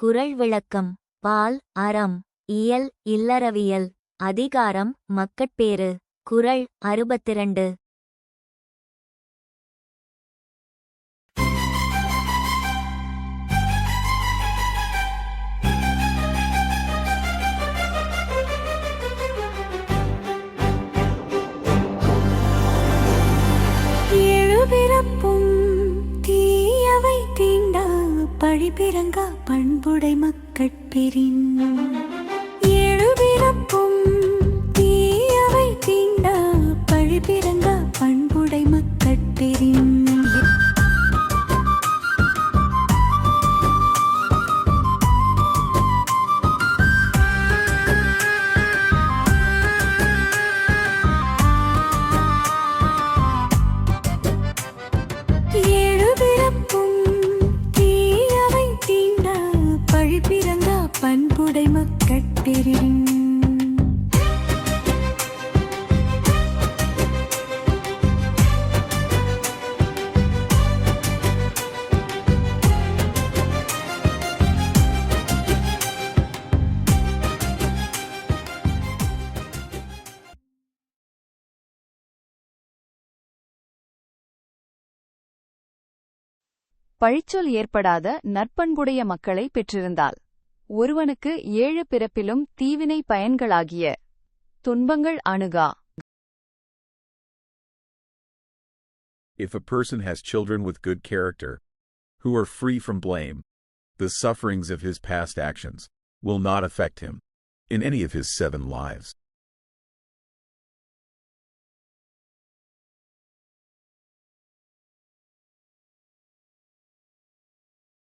குறள் விளக்கம். பால் அறம் இயல் இல்லறவியல் அதிகாரம் மக்கட்பேறு. குறள் அறுபத்திரண்டு. பிறப்பும் பழிபிறங்க பண்புடை மக்கட்பெறின் பழிச்சொல் ஏற்படாத நற்பண்புடைய மக்களை பெற்றிருந்தாள் ஒருவனுக்கு ஏழு பிறப்பிலும் தீவினை பயன்களாகிய துன்பங்கள் அணுகா If a person has children with good character, who are free from blame, the sufferings of his past actions will not affect him in any of his seven lives.